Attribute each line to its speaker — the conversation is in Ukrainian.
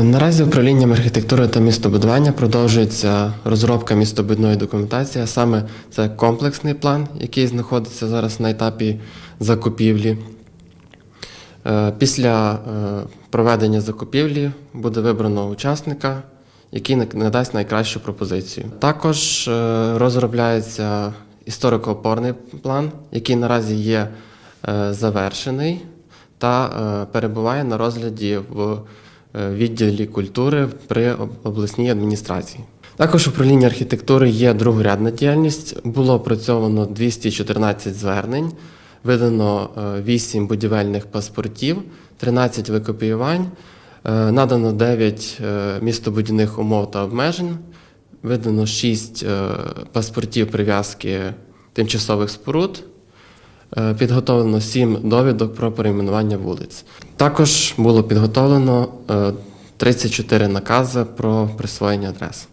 Speaker 1: Наразі управлінням архітектури та містобудування продовжується розробка містобудної документації, а саме це комплексний план, який знаходиться зараз на етапі закупівлі. Е, Після е, проведення закупівлі буде вибрано учасника, який надасть найкращу пропозицію. Також е, розробляється історико-опорний план, який наразі є завершений та перебуває на розгляді в відділі культури при обласній адміністрації. Також управління архітектури є другорядна діяльність. Було опрацьовано 214 звернень, видано е, 8 будівельних паспортів, 13 викопіювань, е, надано 9 е, містобудівних умов та обмежень, видано 6 е, паспортів прив'язки тимчасових споруд. Е, Підготовлено сім довідок про перейменування вулиць. Також було підготовлено е, 34 накази про присвоєння адрес.